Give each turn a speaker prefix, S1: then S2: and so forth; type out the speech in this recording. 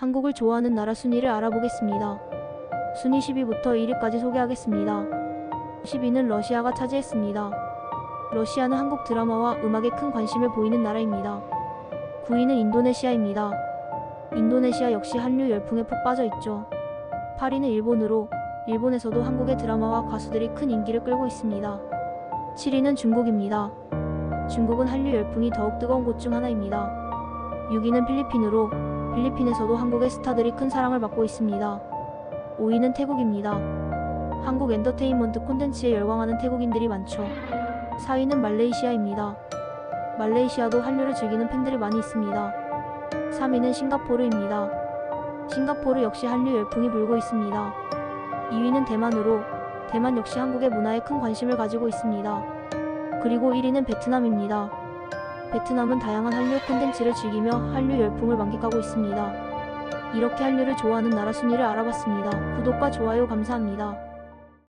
S1: 한국을 좋아하는 나라 순위를 알아보겠습니다. 순위 10위부터 1위까지 소개하겠습니다. 10위는 러시아가 차지했습니다. 러시아는 한국 드라마와 음악에 큰 관심을 보이는 나라입니다. 9위는 인도네시아입니다. 인도네시아 역시 한류 열풍에 푹 빠져 있죠. 8위는 일본으로 일본에서도 한국의 드라마와 가수들이 큰 인기를 끌고 있습니다. 7위는 중국입니다. 중국은 한류 열풍이 더욱 뜨거운 곳 중 하나입니다. 6위는 필리핀으로 필리핀에서도 한국의 스타들이 큰 사랑을 받고 있습니다. 5위는 태국입니다. 한국 엔터테인먼트 콘텐츠에 열광하는 태국인들이 많죠. 4위는 말레이시아입니다. 말레이시아도 한류를 즐기는 팬들이 많이 있습니다. 3위는 싱가포르입니다. 싱가포르 역시 한류 열풍이 불고 있습니다. 2위는 대만으로 대만 역시 한국의 문화에 큰 관심을 가지고 있습니다. 그리고 1위는 베트남입니다. 베트남은 다양한 한류 콘텐츠를 즐기며 한류 열풍을 만끽하고 있습니다. 이렇게 한류를 좋아하는 나라 순위를 알아봤습니다. 구독과 좋아요 감사합니다.